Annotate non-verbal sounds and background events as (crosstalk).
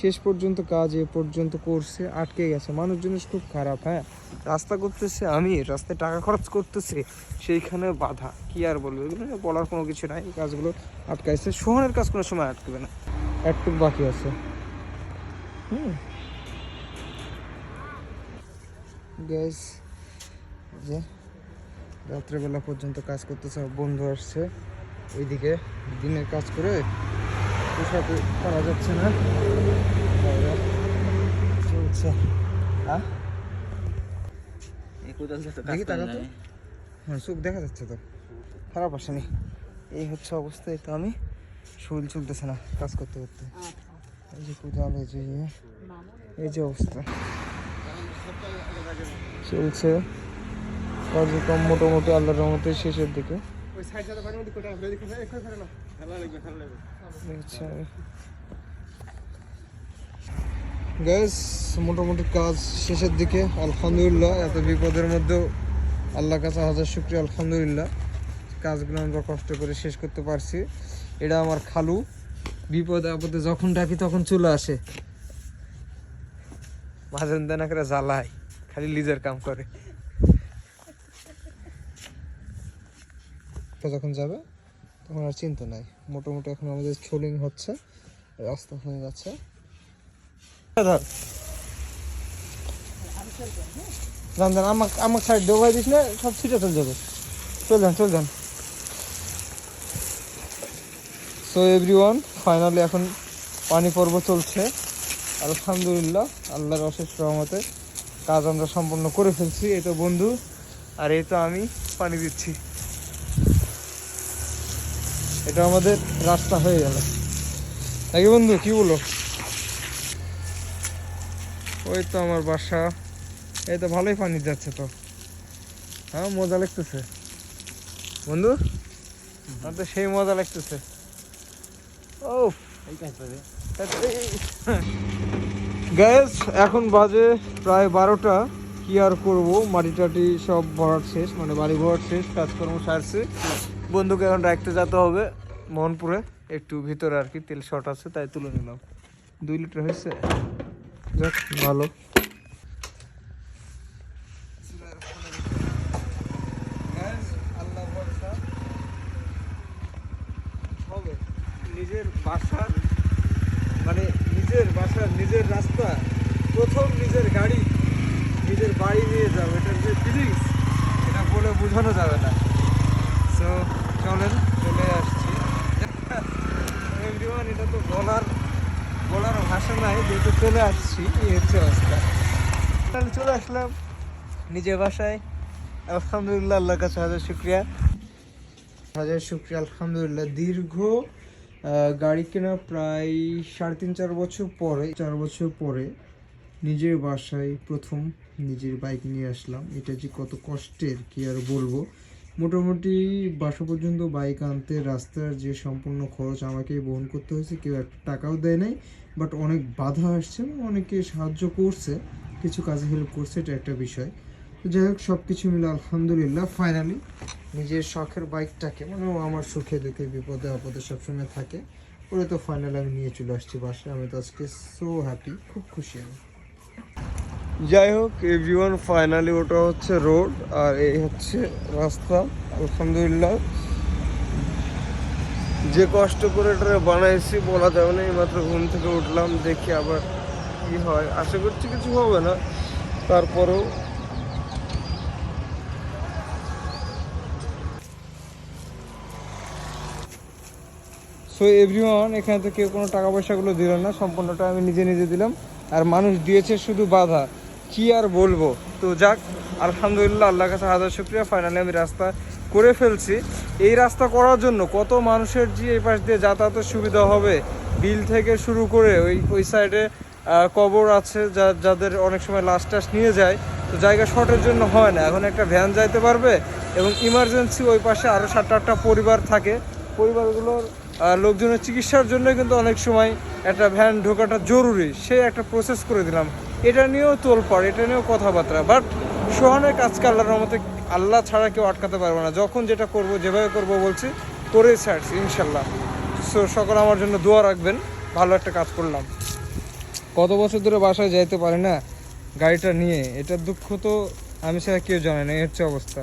শেষ পর্যন্ত কাজ এ পর্যন্ত করছে, আটকে গেছে। মানুষ জিনিস খুব খারাপ হ্যাঁ? রাস্তা করতেছে আমি, রাস্তায় টাকা খরচ করতেছে, সেইখানে বাধা। কি আর বলব? বলার কোনো কিছু নাই। কাজগুলো আটকাইছে। সোহনের কাজ কোনো সময় আটকাবে না। একটু বাকি আছে। হুম। গ্যাস যে রাত্রেবেলা পর্যন্ত কাজ করতেছে, বন্ধু আসছে। ওইদিকে দিনের কাজ করে পোশাক করা যাচ্ছে না। চলছে। হ্যাঁ? দেখি। হ্যাঁ চোখ দেখা যাচ্ছে তো। খারাপ আসেনি এই হচ্ছে অবস্থা এই তো আমি। শরীর চলতেছে না কাজ করতে করতে। এই যে কোদাল এই যে ইয়ে, এই যে অবস্থা। চলছে। কার্যক্রম মোটামুটি আল্লাহর রহমতে শেষের দিকে। আচ্ছা। গ্যাস মোটামুটি কাজ শেষের দিকে আলহামদুলিল্লাহ এত বিপদের মধ্যেও আল্লাহ কাছে হাজার শুক্রিয়া আলহামদুলিল্লাহ। কাজগুলো আমরা কষ্ট করে শেষ করতে পারছি। এটা আমার খালু। বিপদে আপদে যখন ডাকি তখন চলে আসে। মাঝেন দেনা করে জ্বালায় খালি লিজের কাম করে। যখন যাবে, তখন আর চিন্তা নাই। মোটামুটি এখন আমাদের ছোলিং হচ্ছে, রাস্তা হয়ে যাচ্ছে। আমাকে সব চলে যাবে। চল যান চল যান। সো ফাইনালি এখন পানি পর্ব চলছে। আলহামদুলিল্লাহ, আল্লাহর অশেষ রহমতে কাজ আমরা সম্পন্ন করে ফেলছি। এই তো বন্ধু, আর এই তো আমি পানি দিচ্ছি। এটা আমাদের রাস্তা হয়ে গেল। নাকি বন্ধু, কি বলো? ওই তো আমার বাসা। এই তো ভালোই পানি যাচ্ছে তো। হ্যাঁ মজা লাগতেছে। বন্ধু তো সেই মজা লাগতেছে। ও গ্যাস (laughs) এখন বাজে প্রায় বারোটা। কি আর করব? মাটি টাটি সব ভরাট শেষ মানে বাড়ি ভরাট শেষ, কাজকর্ম সারছে। বন্ধুকে এখন রাখতে যেতে হবে মোহনপুরে। একটু ভিতরে আর কি, তেল শর্ট আছে, তাই তুলে নিলাম। দুই লিটার হয়েছে। যাক, ভালো। নিজের বাসার মানে নিজের বাসার নিজের রাস্তা, প্রথম নিজের গাড়ি। নিজের বাড়ি নিয়ে যাব এটার যে ফিলিংস এটা বলে বোঝানো যাবে না। সো চলেন, চলে আসছি। এভরিওয়ান এটা তো বলার বলার ভাষা নাই, যেহেতু চলে আসছি, এই হচ্ছে অবস্থা। তাহলে চলে আসলাম নিজের বাসায়। আলহামদুলিল্লাহ, আল্লাহর কাছে হাজার শুক্রিয়া। হাজার শুক্রিয়া, আলহামদুলিল্লাহ। দীর্ঘ গাড়ি কেনা প্রায় সাড়ে তিন, চার বছর পরে, চার বছর পরে নিজের বাসায় প্রথম নিজের বাইক নিয়ে আসলাম। এটা যে কত কষ্টের, কি আর বলব? মোটামুটি বাসা পর্যন্ত বাইক আনতে, রাস্তার যে সম্পূর্ণ খরচ আমাকেই বহন করতে হয়েছে, কেউ একটা টাকাও দেয় নাই বাট অনেক বাধা আসছে অনেকে সাহায্য করছে, কিছু কাজে হেল্প করছে, এটা একটা বিষয়। তো যাই হোক সব কিছু মিলে আলহামদুলিল্লাহ ফাইনালি নিজের শখের বাইকটাকে মানে আমার সুখে দুঃখে, বিপদে আপদে সবসময় থাকে। ওরে তো ফাইনাল আমি নিয়ে চলে আসছি বাসায়, আমি তো আজকে সো হ্যাপি খুব খুশি আমি। যাই হোক, এভরিওয়ান ফাইনালি ওটা হচ্ছে রোড আর এই হচ্ছে রাস্তা, আলহামদুলিল্লাহ। যে কষ্ট করে এটা বানাইছি, বলা যাবে না, এইমাত্র ঘুম থেকে উঠলাম, দেখি আবার কি হয়। আশা করছি কিছু হবে না, তারপরেও সো এভরিওয়ান এখানে থেকে কোনো টাকা পয়সাগুলো দিল না, সম্পূর্ণটা আমি নিজে নিজে দিলাম। আর মানুষ দিয়েছে শুধু বাধা। কি আর বলব? তো যাক, আলহামদুলিল্লাহ, আল্লাহর কাছে হাজার শুক্রিয়া। ফাইনালি আমি রাস্তা করে ফেলছি। এই রাস্তা করার জন্য কত মানুষের যে এই পাশ দিয়ে যাতায়াতের সুবিধা হবে, বিল থেকে শুরু করে ওই ওই সাইডে কবর আছে যা, যাদের অনেক সময় লাশ টাস নিয়ে যায়, তো জায়গা শর্টের জন্য হয় না। এখন একটা ভ্যান যাইতে পারবে এবং ইমার্জেন্সি ওই পাশে আরও সাতটা আটটা পরিবার থাকে। পরিবারগুলোর লোকজনের চিকিৎসার জন্য কিন্তু অনেক সময় একটা ভ্যান ঢোকাটা জরুরি। সে একটা প্রসেস করে দিলাম। এটা নিয়েও তোলপাড়, এটা নিয়েও কথাবার্তা। বাট সোহানের কাজকে আল্লাহর রহমতে? আল্লাহ ছাড়া কেউ আটকাতে পারবে না। যখন যেটা করব, যেভাবে করব বলছি, করে ছাড়ছি, ইনশাল্লাহ। সো সকল আমার জন্য দোয়া রাখবেন। ভালো একটা কাজ করলাম। কত বছর ধরে বাসায় যাইতে পারে না গাড়িটা নিয়ে? এটার দুঃখ তো আমি সেটা কেউ জানে না। এর হচ্ছে অবস্থা।